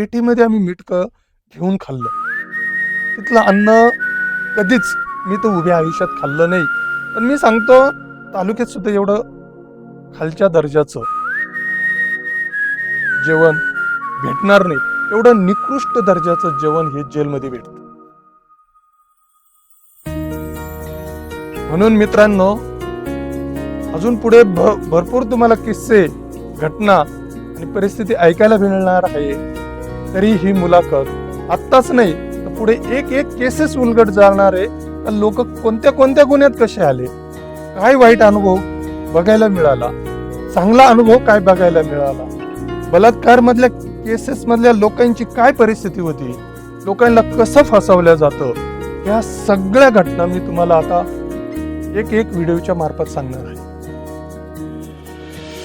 पेटीमध्ये आम्ही मिटकं घेऊन खाल्लं. तिथलं अन्न कधीच मी तर उभ्या आयुष्यात खाल्लं नाही. पण मी सांगतो तालुक्यात सुद्धा एवढं खालच्या दर्जाचं जेवण भेटणार नाही. एवढं निकृष्ट दर्जाचं जेवण हे जेलमध्ये भेटतं. म्हणून मित्रांनो अजून पुढे भरपूर तुम्हाला किस्से घटना आणि परिस्थिती ऐकायला मिळणार आहे. तरी ही मुलाखत. आत्ताच नाही तर पुढे एक एक केसेस उलगट जाणारे तर लोक कोणत्या कोणत्या गुन्ह्यात कसे आले? काय वाईट अनुभव बघायला मिळाला? चांगला अनुभव काय बघायला मिळाला? बलात्कार मधल्या केसेस मधल्या लोकांची काय परिस्थिती होती? लोकांना कसं फसवलं जातं? या सगळ्या घटना मी तुम्हाला आता एक एक व्हिडिओच्या मार्फत सांगणार आहे.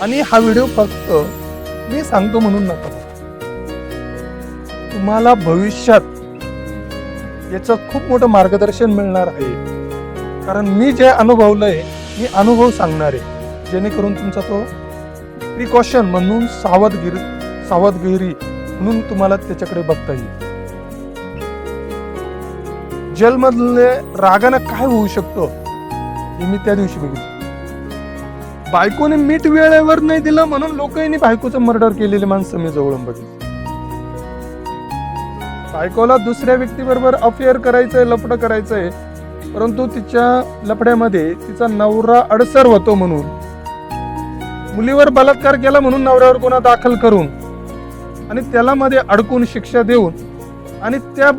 आणि हा व्हिडिओ फक्त मी सांगतो म्हणून नका. तुम्हाला भविष्यात याचं खूप मोठं मार्गदर्शन मिळणार आहे. कारण मी जे अनुभवलंय मी अनुभव सांगणार आहे. जेणेकरून तुमचा तो प्रिकॉशन म्हणून सावधगिरी सावधगिरी म्हणून तुम्हाला त्याच्याकडे बघता येईल. जेलमधले रागानं काय होऊ शकतो हे मी त्या दिवशी बघितलं. बायकोने मीठ वेळेवर नाही दिलं म्हणून लोकांनी बायकोचं मर्डर केलेली माणसं मी जवळून बघितली. बायकोला दुसऱ्या व्यक्तीबरोबर अफेअर करायचंय लफडं करायचंय. परंतु तिच्या लफड्यामध्ये तिचा नवरा अडसर होतो म्हणून. मुलीवर बलात्कार केला म्हणून नवऱ्यावर गुन्हा दाखल करून आणि त्याला मध्ये अडकून शिक्षा देऊन आणि त्या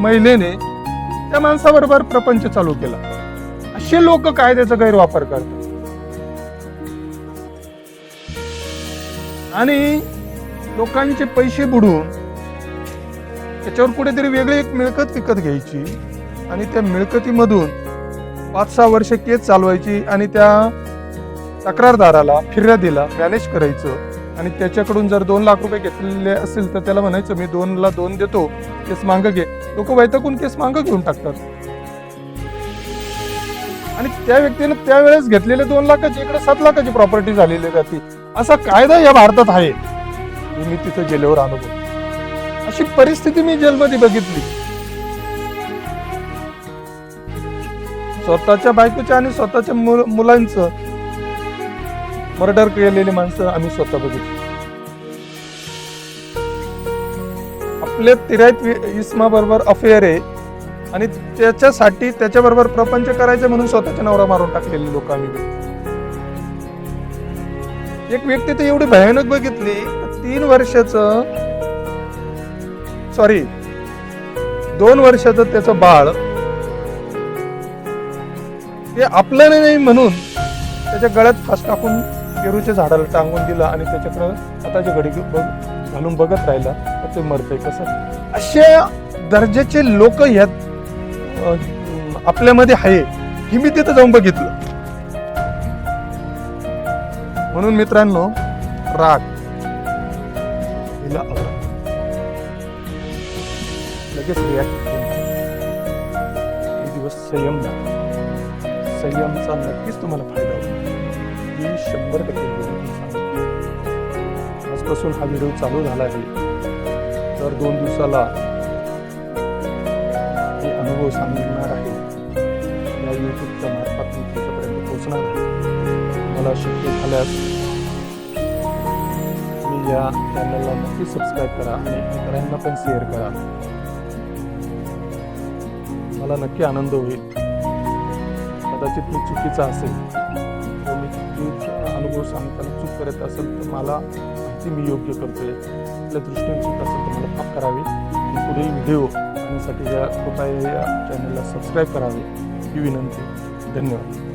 महिलेने त्या माणसाबरोबर प्रपंच चालू केला. असे लोक कायद्याचा गैरवापर करतात. आणि लोकांचे पैसे बुडून त्याच्यावर कुठेतरी वेगळी एक मिळकत विकत घ्यायची आणि त्या मिळकतीमधून पाच सहा वर्ष केस चालवायची आणि त्या तक्रारदाराला फिर्यादीला मॅनेज करायचं. आणि त्याच्याकडून जर दोन लाख रुपये घेतलेले असेल तर त्याला म्हणायचं मी दोनला दोन देतो केस मांग घे. लोक वैतकून केस मांग घेऊन टाकतात. आणि त्या व्यक्तीने त्यावेळेस घेतलेले दोन लाखाची इकडे सात लाखाची प्रॉपर्टी झालेली जाते असा कायदा या भारतात आहे. मी तिथे गेल्यावर अनुभव अशी परिस्थिती मी जेलमध्ये बघितली. स्वतःच्या बायकोच्या आणि स्वतःच्या मुल- मुलांचं मर्डर केलेली माणसं आम्ही स्वतः बघितली. आपल्या तिरायत इस्मा बरोबर अफेअर आहे आणि त्याच्यासाठी त्याच्याबरोबर प्रपंच करायचं म्हणून स्वतःच्या नवरा मारून टाकलेले लोक आम्ही. एक व्यक्ती तर एवढी भयानक बघितली तीन वर्षाचं सॉरी दोन वर्षाचं त्याचं बाळ ते आपलं नाही म्हणून त्याच्या गळ्यात फास टाकून पेरूच्या झाडाला टांगून दिला आणि त्याच्याकडं स्वतःच्या घडी घालून बघत राहिला तर ते मरतंय कसं असे दर्जाचे लोक ह्यात आपल्यामध्ये आहे ही मी तिथं जाऊन बघितलं म्हणून मित्रांनो राग हिला आवरा. लगेच रिॲक्ट हे दिवस संयम लागतो. संयमचा नक्कीच तुम्हाला फायदा होईल. ही शंभर टक्के आजपासून हा व्हिडिओ चालू झाला आहे. तर दोन दिवसाला मी अनुभव सांगणार आहे. या युट्यूबच्या मार्फत मी तुमच्यापर्यंत पोहोचणार आहे. मला शक्य झाल्यास तुम्ही या चॅनलला नक्की सबस्क्राईब करा आणि इतरांना पण शेअर करा. मला नक्की आनंद होईल. कदाचित मी चुकीचा असेल. किंवा मी चुकीचा अनुभव सांगताना चूक करत असेल तर मला माहिती मी योग्य करतोय. आपल्या दृष्टीने चूक असेल तर मला माफ करावी. पुढील व्हिडिओ पाहण्यासाठी या कृपया या चॅनलला सबस्क्राईब करावे. ही विनंती. धन्यवाद.